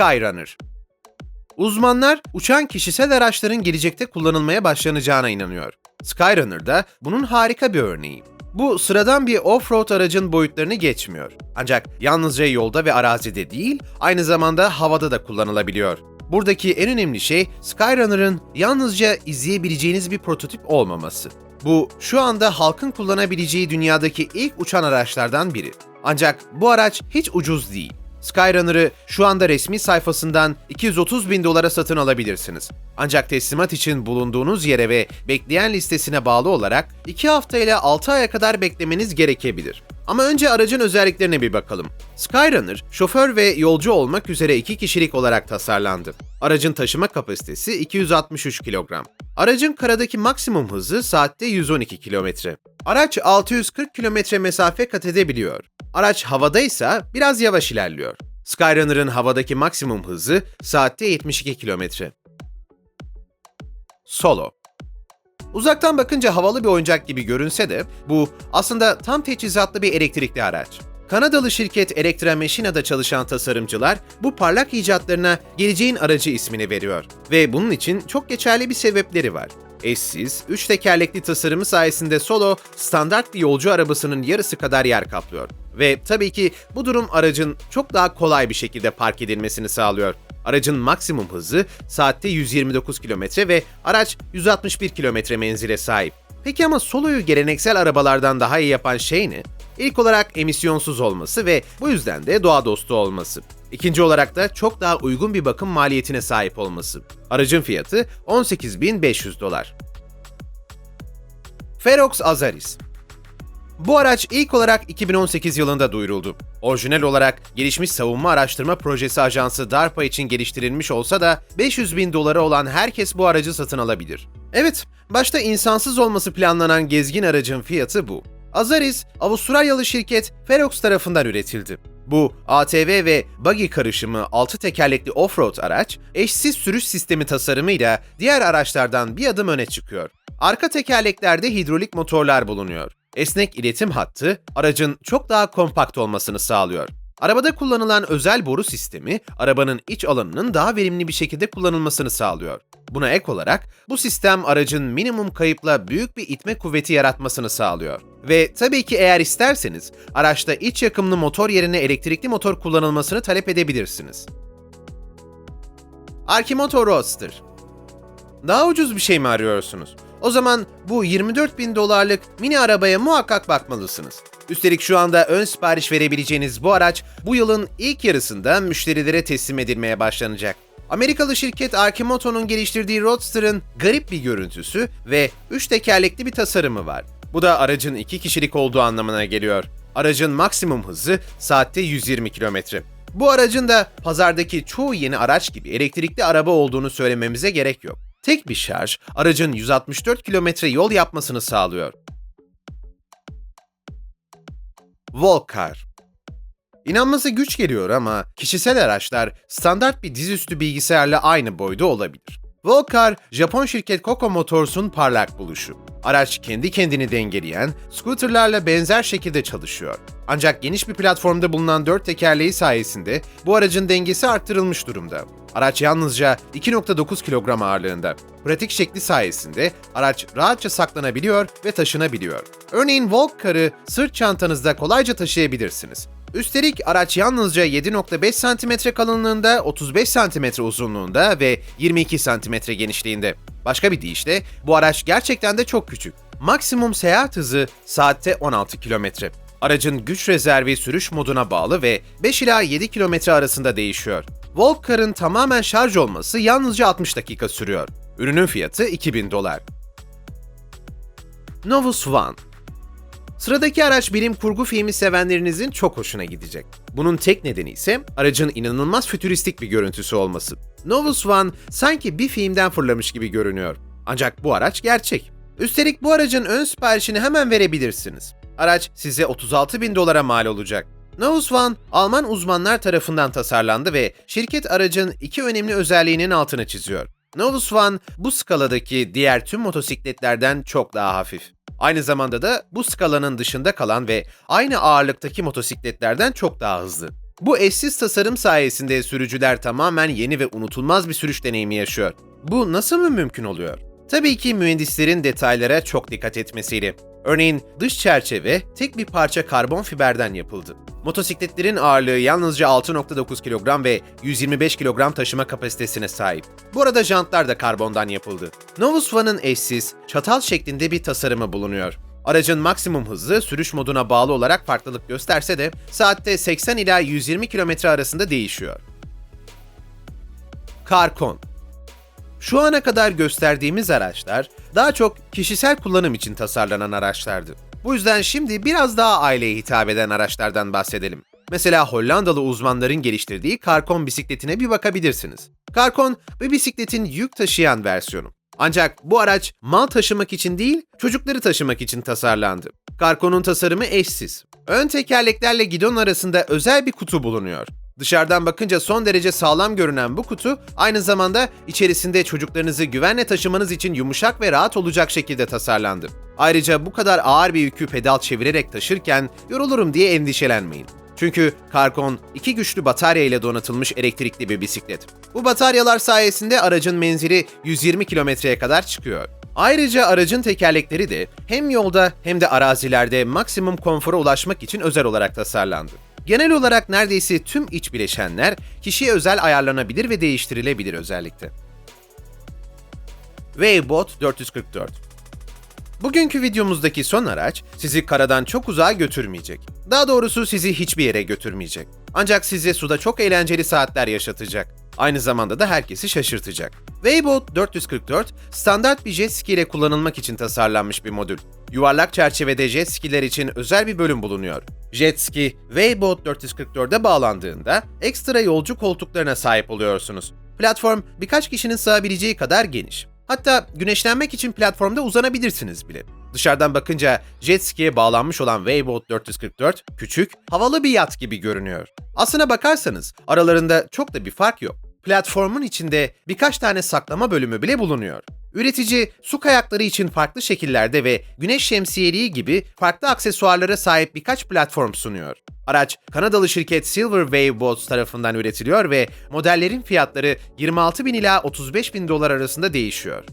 Skyrunner. Uzmanlar uçan kişisel araçların gelecekte kullanılmaya başlanacağına inanıyor. Skyrunner da bunun harika bir örneği. Bu sıradan bir off-road aracın boyutlarını geçmiyor. Ancak yalnızca yolda ve arazide değil, aynı zamanda havada da kullanılabiliyor. Buradaki en önemli şey Skyrunner'ın yalnızca izleyebileceğiniz bir prototip olmaması. Bu şu anda halkın kullanabileceği dünyadaki ilk uçan araçlardan biri. Ancak bu araç hiç ucuz değil. Skyrunner'ı şu anda resmi sayfasından 230 bin dolara satın alabilirsiniz. Ancak teslimat için bulunduğunuz yere ve bekleyen listesine bağlı olarak 2 hafta ile 6 aya kadar beklemeniz gerekebilir. Ama önce aracın özelliklerine bir bakalım. Skyrunner, şoför ve yolcu olmak üzere iki kişilik olarak tasarlandı. Aracın taşıma kapasitesi 263 kilogram. Aracın karadaki maksimum hızı saatte 112 kilometre. Araç 640 kilometre mesafe kat edebiliyor. Araç havada ise biraz yavaş ilerliyor. Skyrunner'ın havadaki maksimum hızı saatte 72 kilometre. Solo Uzaktan bakınca havalı bir oyuncak gibi görünse de bu aslında tam teçhizatlı bir elektrikli araç. Kanadalı şirket Electra Machina'da çalışan tasarımcılar bu parlak icatlarına geleceğin aracı ismini veriyor. Ve bunun için çok geçerli bir sebepleri var. Eşsiz, üç tekerlekli tasarımı sayesinde Solo, standart bir yolcu arabasının yarısı kadar yer kaplıyor. Ve tabii ki bu durum aracın çok daha kolay bir şekilde park edilmesini sağlıyor. Aracın maksimum hızı saatte 129 km ve araç 161 km menzile sahip. Peki ama Solo'yu geleneksel arabalardan daha iyi yapan şey ne? İlk olarak emisyonsuz olması ve bu yüzden de doğa dostu olması. İkinci olarak da çok daha uygun bir bakım maliyetine sahip olması. Aracın fiyatı 18.500 dolar. Ferox Azaris bu araç ilk olarak 2018 yılında duyuruldu. Orijinal olarak gelişmiş savunma araştırma projesi ajansı DARPA için geliştirilmiş olsa da 500 bin dolara olan herkes bu aracı satın alabilir. Evet, başta insansız olması planlanan gezgin aracın fiyatı bu. Azaris, Avustralyalı şirket Ferox tarafından üretildi. Bu ATV ve buggy karışımı 6 tekerlekli off-road araç, eşsiz sürüş sistemi tasarımıyla diğer araçlardan bir adım öne çıkıyor. Arka tekerleklerde hidrolik motorlar bulunuyor. Esnek iletim hattı aracın çok daha kompakt olmasını sağlıyor. Arabada kullanılan özel boru sistemi arabanın iç alanının daha verimli bir şekilde kullanılmasını sağlıyor. Buna ek olarak bu sistem aracın minimum kayıpla büyük bir itme kuvveti yaratmasını sağlıyor. Ve tabii ki eğer isterseniz araçta iç yakımlı motor yerine elektrikli motor kullanılmasını talep edebilirsiniz. Arkimoto Roadster Daha ucuz bir şey mi arıyorsunuz? O zaman bu 24 bin dolarlık mini arabaya muhakkak bakmalısınız. Üstelik şu anda ön sipariş verebileceğiniz bu araç bu yılın ilk yarısında müşterilere teslim edilmeye başlanacak. Amerikalı şirket Arkimoto'nun geliştirdiği Roadster'ın garip bir görüntüsü ve 3 tekerlekli bir tasarımı var. Bu da aracın 2 kişilik olduğu anlamına geliyor. Aracın maksimum hızı saatte 120 km. Bu aracın da pazardaki çoğu yeni araç gibi elektrikli araba olduğunu söylememize gerek yok. Tek bir şarj aracın 164 kilometre yol yapmasını sağlıyor. Volcar İnanması güç geliyor ama kişisel araçlar standart bir dizüstü bilgisayarla aynı boyda olabilir. Volcar, Japon şirket Coco Motors'un parlak buluşu. Araç kendi kendini dengeleyen, scooterlarla benzer şekilde çalışıyor. Ancak geniş bir platformda bulunan dört tekerleği sayesinde bu aracın dengesi arttırılmış durumda. Araç yalnızca 2.9 kilogram ağırlığında. Pratik şekli sayesinde araç rahatça saklanabiliyor ve taşınabiliyor. Örneğin Volcar'ı sırt çantanızda kolayca taşıyabilirsiniz. Üstelik araç yalnızca 7.5 cm kalınlığında, 35 cm uzunluğunda ve 22 cm genişliğinde. Başka bir deyişle bu araç gerçekten de çok küçük. Maksimum seyahat hızı saatte 16 km. Aracın güç rezervi sürüş moduna bağlı ve 5 ila 7 km arasında değişiyor. Volcar'ın tamamen şarj olması yalnızca 60 dakika sürüyor. Ürünün fiyatı 2000 dolar. Novus One Sıradaki araç bilim kurgu filmi sevenlerinizin çok hoşuna gidecek. Bunun tek nedeni ise aracın inanılmaz fütüristik bir görüntüsü olması. Novus One sanki bir filmden fırlamış gibi görünüyor. Ancak bu araç gerçek. Üstelik bu aracın ön siparişini hemen verebilirsiniz. Araç size 36 bin dolara mal olacak. Novus One, Alman uzmanlar tarafından tasarlandı ve şirket aracın iki önemli özelliğinin altını çiziyor. Novus One bu skaladaki diğer tüm motosikletlerden çok daha hafif. Aynı zamanda da bu skalanın dışında kalan ve aynı ağırlıktaki motosikletlerden çok daha hızlı. Bu eşsiz tasarım sayesinde sürücüler tamamen yeni ve unutulmaz bir sürüş deneyimi yaşıyor. Bu nasıl mı mümkün oluyor? Tabii ki mühendislerin detaylara çok dikkat etmesiyle. Örneğin dış çerçeve tek bir parça karbon fiberden yapıldı. Motosikletlerin ağırlığı yalnızca 6.9 kilogram ve 125 kilogram taşıma kapasitesine sahip. Bu arada jantlar da karbondan yapıldı. Novus One'ın eşsiz, çatal şeklinde bir tasarımı bulunuyor. Aracın maksimum hızı sürüş moduna bağlı olarak farklılık gösterse de saatte 80 ila 120 km arasında değişiyor. Carcon şu ana kadar gösterdiğimiz araçlar daha çok kişisel kullanım için tasarlanan araçlardı. Bu yüzden şimdi biraz daha aileye hitap eden araçlardan bahsedelim. Mesela Hollandalı uzmanların geliştirdiği Carcon bisikletine bir bakabilirsiniz. Carcon, bir bisikletin yük taşıyan versiyonu. Ancak bu araç mal taşımak için değil, çocukları taşımak için tasarlandı. Carcon'un tasarımı eşsiz. Ön tekerleklerle gidon arasında özel bir kutu bulunuyor. Dışarıdan bakınca son derece sağlam görünen bu kutu aynı zamanda içerisinde çocuklarınızı güvenle taşımanız için yumuşak ve rahat olacak şekilde tasarlandı. Ayrıca bu kadar ağır bir yükü pedal çevirerek taşırken yorulurum diye endişelenmeyin. Çünkü Carcon iki güçlü batarya ile donatılmış elektrikli bir bisiklet. Bu bataryalar sayesinde aracın menzili 120 kilometreye kadar çıkıyor. Ayrıca aracın tekerlekleri de hem yolda hem de arazilerde maksimum konfora ulaşmak için özel olarak tasarlandı. Genel olarak neredeyse tüm iç bileşenler kişiye özel ayarlanabilir ve değiştirilebilir özellikle. Waybot 444 Bugünkü videomuzdaki son araç sizi karadan çok uzağa götürmeyecek. Daha doğrusu sizi hiçbir yere götürmeyecek. Ancak size suda çok eğlenceli saatler yaşatacak. Aynı zamanda da herkesi şaşırtacak. Waybot 444 standart bir jet ski ile kullanılmak için tasarlanmış bir modül. Yuvarlak çerçevede jet skiler için özel bir bölüm bulunuyor. Jet ski Waybot 444'e bağlandığında ekstra yolcu koltuklarına sahip oluyorsunuz. Platform birkaç kişinin sığabileceği kadar geniş. Hatta güneşlenmek için platformda uzanabilirsiniz bile. Dışarıdan bakınca jet ski'ye bağlanmış olan Waybot 444 küçük, havalı bir yat gibi görünüyor. Aslına bakarsanız aralarında çok da bir fark yok. Platformun içinde birkaç tane saklama bölümü bile bulunuyor. Üretici su kayakları için farklı şekillerde ve güneş şemsiyeliği gibi farklı aksesuarlara sahip birkaç platform sunuyor. Araç Kanadalı şirket Silver Wave Boats tarafından üretiliyor ve modellerin fiyatları 26 bin ila 35 bin dolar arasında değişiyor.